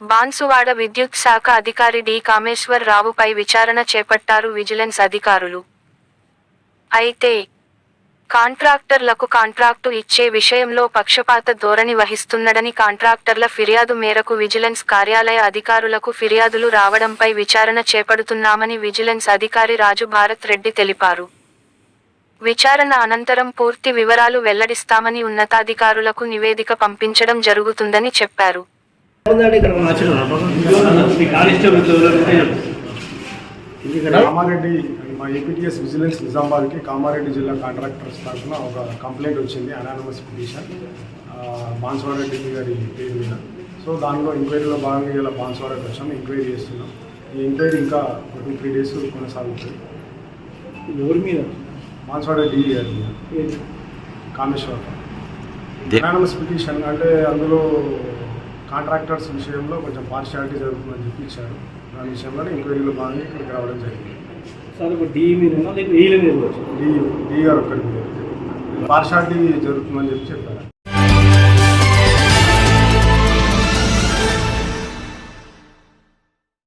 బాన్సువాడ విద్యుత్ శాఖ అధికారి డి. కామేశ్వర్ రావుపై విచారణ చేపట్టారు విజిలెన్స్ అధికారులు. అయితే కాంట్రాక్టర్లకు కాంట్రాక్టు ఇచ్చే విషయంలో పక్షపాత ధోరణి వహిస్తున్నడని కాంట్రాక్టర్ల ఫిర్యాదు మేరకు విజిలెన్స్ కార్యాలయ అధికారులకు ఫిర్యాదులు రావడంపై విచారణ చేపడుతున్నామని విజిలెన్స్ అధికారి రాజు భారత్ రెడ్డి తెలిపారు. విచారణ అనంతరం పూర్తి వివరాలు వెల్లడిస్తామని ఉన్నతాధికారులకు నివేదిక పంపించడం జరుగుతుందని చెప్పారు. కామారెడ్డి మా ఏపీటీఎస్ విజిలెన్స్ నిజామాబాద్కి కామారెడ్డి జిల్లా కాంట్రాక్టర్స్ తరఫున ఒక కంప్లైంట్ వచ్చింది అనానమస్ పిటిషన్. బాన్స్వారెడ్డి గారి పేరు మీద. సో దానిలో ఎంక్వైరీలో భాగంగా ఇలా బాన్స్వారెడ్డి వచ్చాం ఎంక్వైరీ చేస్తున్నాం. ఈ ఎంక్వైరీ ఇంకా ఒక టూ త్రీ డేస్ కొనసాగుతుంది. ఎవరి మీద? బాన్స్వారెడ్డి గారి మీద. కామేశ్వర్ అనానమస్ పిటిషన్ అంటే అందులో కాంట్రాక్టర్స్ విషయంలో కొంచెం పార్షియాలిటీ జరుగుతుందని చెప్పి ఇచ్చారు. దాని విషయంలో ఎంక్వైరీలో భాగంగా ఇక్కడికి రావడం జరిగింది. సార్ ఇప్పుడు డి మీద లేకపోతే ఈల మీద వచ్చి డి డి గారు ఒక్కరి మీద. పార్షాలిటీ జరుగుతుందని చెప్పి చెప్పారు.